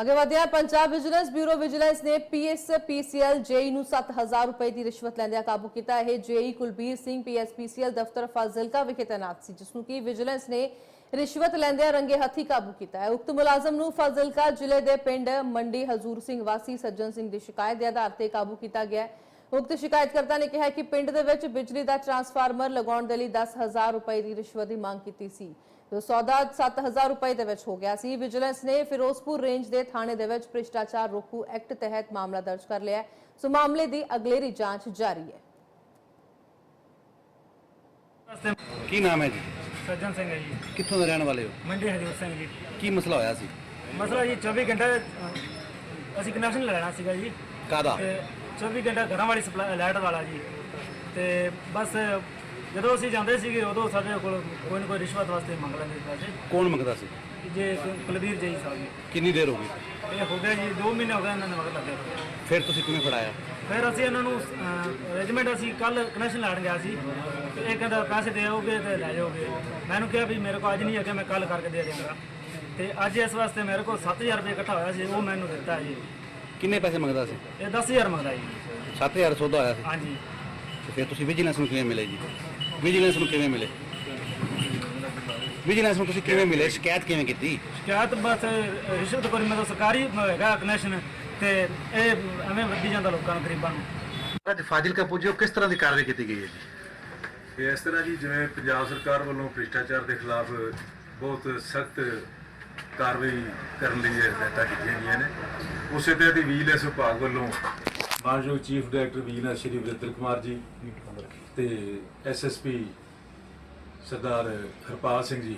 ਅੱਗੇ ਵਧਿਆ Punjab vigilance bureau vigilance ਨੇ ਪੀਐਸ ਪੀਸੀਐਲ ਜੇਈ ਨੂੰ 7000 ਰੁਪਏ ਦੀ ਰਿਸ਼ਵਤ ਲੈਂਦਿਆਂ ਕਾਬੂ ਕੀਤਾ। ਇਹ JE Kulbir Singh, PS PCL ਦਫ਼ਤਰ ਫਾਜ਼ਿਲਕਾ ਵਿਖੇ ਤੈਨਾਤ ਸੀ, ਜਿਸ ਨੂੰ ਕਿ ਵਿਜੀਲੈਂਸ ਨੇ ਰਿਸ਼ਵਤ ਲੈਂਦਿਆਂ ਰੰਗੇ ਹੱਥੀ ਕਾਬੂ ਕੀਤਾ ਹੈ। ਉਕਤ ਮੁਲਾਜ਼ਮ ਨੂੰ ਫਾਜ਼ਿਲਕਾ ਜ਼ਿਲ੍ਹੇ ਦੇ ਪਿੰਡ ਮੰਡੀ ਹਜ਼ੂਰ ਸਿੰਘ ਵਾਸੀ ਸੱਜਣ ਸਿੰਘ ਦੀ ਸ਼ਿਕਾਇਤ ਦੇ ਆਧਾਰ ਤੇ ਕਾਬੂ ਕੀਤਾ ਗਿਆ ਹੈ। ਉਕਤ ਸ਼ਿਕਾਇਤਕਰਤਾ ਨੇ ਕਿਹਾ ਕਿ ਪਿੰਡ ਦੇ ਵਿੱਚ ਬਿਜਲੀ ਦਾ ਟਰਾਂਸਫਾਰਮਰ ਲਗਾਉਣ ਦੇ ਲਈ 10000 ਰੁਪਏ ਦੀ ਰਿਸ਼ਵਤ ਦੀ ਮੰਗ ਕੀਤੀ ਸੀ। ਜੋ ਸੌਦਾ 7000 ਰੁਪਏ ਦੇ ਵਿੱਚ ਹੋ ਗਿਆ ਸੀ। ਵਿਜੀਲੈਂਸ ਨੇ ਫਿਰੋਜ਼ਪੁਰ ਰੇਂਜ ਦੇ ਥਾਣੇ ਦੇ ਵਿੱਚ ਭ੍ਰਿਸ਼ਟਾਚਾਰ ਰੋਕੂ ਐਕਟ ਤਹਿਤ ਮਾਮਲਾ ਦਰਜ ਕਰ ਲਿਆ ਹੈ। ਸੋ ਮਾਮਲੇ ਦੀ ਅਗਲੇਰੀ ਜਾਂਚ ਜਾਰੀ ਹੈ। ਕੀ ਨਾਮ ਹੈ ਜੀ? ਸੱਜਣ ਸਿੰਘ ਹੈ ਜੀ। ਕਿੱਥੋਂ ਦੇ ਰਹਿਣ ਵਾਲੇ ਹੋ? ਮੰਡੀ ਹਜੂਰ ਸਿੰਘ ਜੀ। ਕੀ ਮਸਲਾ ਹੋਇਆ ਸੀ? ਮਸਲਾ ਜੀ 24 ਘੰਟੇ ਅਸੀਂ ਕਨੈਕਸ਼ਨ ਲੈਣਾ ਸੀਗਾ ਜੀ। ਕਾਦਾ 24 ਘੰਟਾ ਘਰਾਂ ਵਾਲੀ ਸਪਲਾਈ ਲਾਈਟ ਵਾਲਾ ਜੀ। ਤੇ ਬਸ ਜਦੋਂ ਅਸੀਂ ਜਾਂਦੇ ਸੀਗੇ ਉਦੋਂ ਸਾਡੇ ਕੋਲ ਕੋਈ ਨਾ ਕੋਈ ਰਿਸ਼ਵਤ ਵਾਸਤੇ ਮੰਗ ਲੈਂਦੇ ਸੀ ਪੈਸੇ। ਕੌਣ ਮੰਗਦਾ ਸੀ? ਜੇ ਕੁ- ਕੁਲਬੀਰ ਜੀ ਸਾਹਿਬ ਜੀ। ਕਿੰਨੀ ਦੇਰ ਹੋ ਗਈ? ਇਹ ਹੋ ਗਿਆ ਜੀ 2 ਮਹੀਨੇ ਹੋ ਗਏ ਇਹਨਾਂ ਨੇ ਮਗਰ ਲੱਗੇ ਹੋਏ। ਫਿਰ ਤੁਸੀਂ ਕਿਵੇਂ ਫੜਾਇਆ? ਫਿਰ ਅਸੀਂ ਇਹਨਾਂ ਨੂੰ ਰੈਜੀਮੈਂਟ ਅਸੀਂ ਕੱਲ ਕਨੈਕਸ਼ਨ ਲੈਣ ਗਿਆ ਸੀ। ਤੇ ਇਹ ਕਹਿੰਦਾ ਪੈਸੇ ਦੇ ਆਓਗੇ ਤੇ ਲੈ ਜਾਓਗੇ। ਮੈਨੂੰ ਕਿਹਾ ਵੀ ਮੇਰੇ ਕੋਲ ਅੱਜ ਨਹੀਂ ਹੈਗਾ ਮੈਂ ਕੱਲ ਕਰਕੇ ਦੇ ਦੇਵਾਂਗਾ ਤੇ ਅੱਜ ਇਸ ਵਾਸਤੇ ਮੇਰੇ ਕੋਲ 7000 ਰੁਪਏ ਇਕੱਠਾ ਹੋਇਆ ਸੀ ਉਹ ਮੈਨੂੰ ਦਿੱਤਾ ਜੀ। ਕਿੰਨੇ ਪੈਸੇ ਮੰਗਦਾ ਸੀ? ਇਹ 10000 ਮੰਗਦਾ ਜੀ। 7000 ਸੌਦਾ ਹੋਇਆ ਸੀ? ਹਾਂਜੀ। ਤੇ ਫਿਰ ਤੁਸੀਂ ਵਿਜੀਲੈਂਸ ਨੂੰ ਕਿਵੇਂ ਮਿਲੇ ਜੀ? ਵਿਜੀਲੈਂਸ ਨੂੰ ਕਿਵੇਂ ਮਿਲੇ? ਵਿਜੀਲੈਂਸ ਨੂੰ ਤੁਸੀਂ ਕਿਵੇਂ ਮਿਲੇ? ਸ਼ਿਕਾਇਤ ਕਿਵੇਂ ਕੀਤੀ? ਸ਼ਿਕਾਇਤ ਬਸ ਰਿਸ਼ਵਤ ਕੋਲ ਮਤਲਬ ਸਰਕਾਰੀ ਹੈਗਾ ਕਨੈਕਸ਼ਨ ਤੇ ਇਹ ਐਵੇਂ ਵੱਧੀ ਜਾਂਦਾ ਲੋਕਾਂ ਨੂੰ ਗਰੀਬਾਂ ਨੂੰ। ਅੱਜ ਫਾਜ਼ਿਲਕਾ ਪੁੱਜੋ ਕਿਸ ਤਰ੍ਹਾਂ ਦੀ ਕਾਰਵਾਈ ਕੀਤੀ ਗਈ ਹੈ ਜੀ? ਤੇ ਇਸ ਤਰ੍ਹਾਂ ਜੀ ਜਿਵੇਂ ਪੰਜਾਬ ਸਰਕਾਰ ਵੱਲੋਂ ਭ੍ਰਿਸ਼ਟਾਚਾਰ ਦੇ ਖਿਲਾਫ ਬਹੁਤ ਸਖਤ ਕਾਰਵਾਈ ਕਰਨ ਲਈ ਹਦਾਇਤਾਂ ਕੀਤੀਆਂ ਗਈਆਂ ਨੇ। ਉਸੇ ਤਹਿਤ ਹੀ ਵਿਜੀਲੈਂਸ ਵਿਭਾਗ ਵੱਲੋਂ ਮਾਨਯੋਗ chief director vigilance Shri Varinder Kumar ji ਤੇ ਐਸਐਸਪੀ ਸਰਦਾਰ ਹਰਪਾਲ ਸਿੰਘ ਜੀ,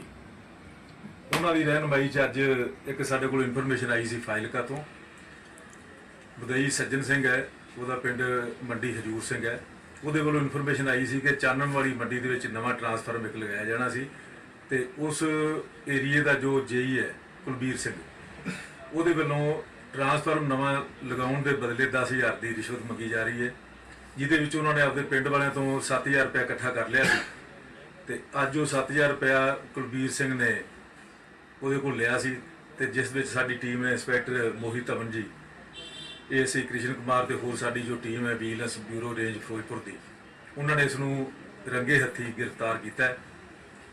ਉਹਨਾਂ ਦੀ ਰਹਿਨਮਾਈ 'ਚ ਅੱਜ ਇੱਕ ਸਾਡੇ ਕੋਲ ਇਨਫੋਰਮੇਸ਼ਨ ਆਈ ਸੀ ਫਾਈਲਕਾ ਤੋਂ। ਬਦਈ ਸੱਜਣ ਸਿੰਘ ਹੈ, ਉਹਦਾ ਪਿੰਡ ਮੰਡੀ ਹਜੂਰ ਸਿੰਘ ਹੈ। ਉਹਦੇ ਵੱਲੋਂ ਇਨਫੋਰਮੇਸ਼ਨ ਆਈ ਸੀ ਕਿ ਚਾਨਣ ਵਾਲੀ ਮੰਡੀ ਦੇ ਵਿੱਚ ਨਵਾਂ ਟਰਾਂਸਫਾਰਮ ਇੱਕ ਲਗਾਇਆ ਜਾਣਾ ਸੀ। ਤੇ ਉਸ ਏਰੀਏ ਦਾ ਜੋ ਜੇਈ ਹੈ, ਕੁਲਬੀਰ ਸਿੰਘ, ਉਹਦੇ ਵੱਲੋਂ ਟਰਾਂਸਫਾਰਮ ਨਵਾਂ ਲਗਾਉਣ ਦੇ ਬਦਲੇ 10000 ਦੀ ਰਿਸ਼ਵਤ ਮੰਗੀ ਜਾ ਰਹੀ ਹੈ, ਜਿਹਦੇ ਵਿੱਚ ਉਹਨਾਂ ਨੇ ਆਪਣੇ ਪਿੰਡ ਵਾਲਿਆਂ ਤੋਂ 7000 ਰੁਪਏ ਇਕੱਠਾ ਕਰ ਲਿਆ ਸੀ ਤੇ ਅੱਜ ਉਹ 7000 ਰੁਪਇਆ ਕੁਲਬੀਰ ਸਿੰਘ ਨੇ ਉਹਦੇ ਕੋਲ ਲਿਆ ਸੀ ਤੇ ਜਿਸ ਵਿੱਚ ਸਾਡੀ ਟੀਮ ਨੇ ਇੰਸਪੈਕਟਰ ਮੋਹਿਤ ਧਵਨ ਜੀ ਏਐਸਆਈ ਕ੍ਰਿਸ਼ਨ ਕੁਮਾਰ ਤੇ ਹੋਰ ਸਾਡੀ ਜੋ ਟੀਮ ਹੈ ਵਿਜੀਲੈਂਸ ਬਿਊਰੋ ਰੇਂਜ ਫਿਰੋਜ਼ਪੁਰ ਦੀ, ਉਹਨਾਂ ਨੇ ਇਸ ਨੂੰ ਰੰਗੇ ਹੱਥੀ ਗ੍ਰਿਫਤਾਰ ਕੀਤਾ ਹੈ।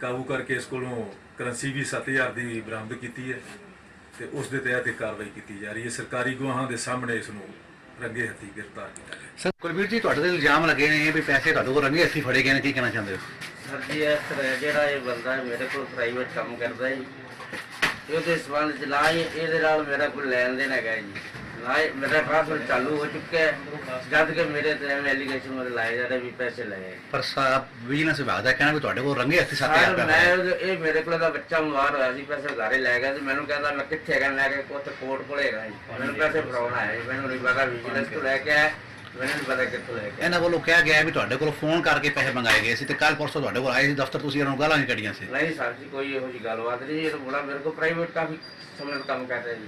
ਕਾਬੂ ਕਰਕੇ ਇਸ ਕੋਲੋਂ ਕਰੰਸੀ ਵੀ 7000 ਦੀ ਬਰਾਮਦ ਕੀਤੀ ਹੈ ਤੇ ਉਸ ਦੇ ਤਹਿਤ ਇਹ ਕਾਰਵਾਈ ਕੀਤੀ ਜਾ ਰਹੀ ਹੈ। ਸਰਕਾਰੀ ਗਵਾਹਾਂ ਦੇ ਸਾਹਮਣੇ ਇਸ ਨੂੰ ਰੰਗੇ ਹੱਥੀ ਗ੍ਰਿਫਤਾਰ ਕੀਤਾ ਗਿਆ। ਸਰ ਕੁਲਬੀਰ ਜੀ ਤੁਹਾਡੇ ਤੇ ਇਲਜ਼ਾਮ ਲੱਗੇ ਨੇ ਵੀ ਪੈਸੇ ਤੁਹਾਡੇ ਕੋਲ ਰੰਗੇ ਹੱਥੀ ਫੜੇ ਗਏ ਨੇ ਕੀ ਕਹਿਣਾ ਚਾਹੁੰਦੇ ਹੋ? ਸਰ ਜੀ ਇਸ ਤਰ੍ਹਾਂ ਜਿਹੜਾ ਇਹ ਬੰਦਾ ਹੈ, ਮੇਰੇ ਕੋਲ ਪ੍ਰਾਈਵੇਟ ਕੰਮ ਕਰਦਾ ਹੈ ਜੀ ਉਹਦੇ ਸਬੰਧ ਚ ਨਾ ਹੀ ਇਹਦੇ ਨਾਲ ਮੇਰਾ ਕੋਈ ਲੈਣ ਦੇਣ ਹੈਗਾ ਜੀ। ਨਾ ਹੀ ਮੇਰਾ ਪਾਸਵਰਡ ਚਾਲੂ ਹੋ ਚੁੱਕਿਆ ਹੈ। ਜਦ ਕਿ ਮੇਰੇ ਤੇ ਐਵੇਂ ਐਲੀਗੇਸ਼ਨ ਮੇਰੇ ਲਾਏ ਜਾ ਰਹੇ ਵੀ ਪੈਸੇ ਲਏ ਪਰ ਸਾ ਵਿਜੀਲੈਂਸ ਵਿਭਾਗ ਦਾ ਕਹਿਣਾ ਵੀ ਤੁਹਾਡੇ ਕੋਲ ਰੰਗੇ ਹੱਥੀ 7000 ਸਰ ਰੁਪਏ ਮੈਂ ਫੜੇ। ਉਹਦੇ- ਇਹ ਮੇਰੇ ਕੋਲ ਦਾ ਬੱਚਾ ਬਿਮਾਰ ਹੋਇਆ ਸੀ ਪੈਸੇ ਉਧਾਰੇ ਲੈ ਗਿਆ ਸੀ। ਮੈਨੂੰ ਕਹਿੰਦਾ ਮੈਂ ਕਿੱਥੇ ਹੈਗਾ? ਕਿਹਾ ਉੱਥੇ ਕੋਰਟ ਕੋਲੇ ਹੈਗਾ ਜੀ। ਮੈਨੂੰ ਪੈਸੇ ਫੜਾਉਣ ਆਇਆ ਜੀ। ਮੈਨੂੰ ਨਹੀਂ ਪਤਾ ਵਿਜੀਲੈਂਸ ਤੋਂ ਲੈ ਕੇ ਆਇਆ। ਮੈਨੂੰ ਨਹੀਂ ਪਤਾ ਕਿੱਥੋਂ ਲੈ ਕੇ ਆਇਆ। ਇਹਨਾਂ ਵੱਲੋਂ ਕਿਹਾ ਗਿਆ ਵੀ ਤੁਹਾਡੇ ਕੋਲ ਫੋਨ ਕਰਕੇ ਪੈਸੇ ਮੰਗਾਏ ਗਏ ਸੀ ਤੇ ਕੱਲ ਪਰਸੋਂ ਤੁਹਾਡੇ ਕੋਲ ਆਏ ਸੀ ਦਫ਼ਤਰ ਤੁਸੀਂ ਇਹਨਾਂ ਨੂੰ ਗਾਲਾਂ ਨਹੀਂ ਕੱਢੀਆਂ ਸੀ। ਨਹੀਂ ਸਰ ਜੀ ਕੋਈ ਇਹੋ ਜਿਹੀ ਗੱਲਬਾਤ ਨਹੀਂ ਇਹ ਤਾਂ ਮੁੰਡਾ ਮੇਰੇ ਕੋਲ ਪ੍ਰਾਈਵੇਟ ਕਾਫੀ ਸਮੇਂ ਤੋਂ ਕੰਮ ਕਰ ਰਿਹਾ ਜੀ।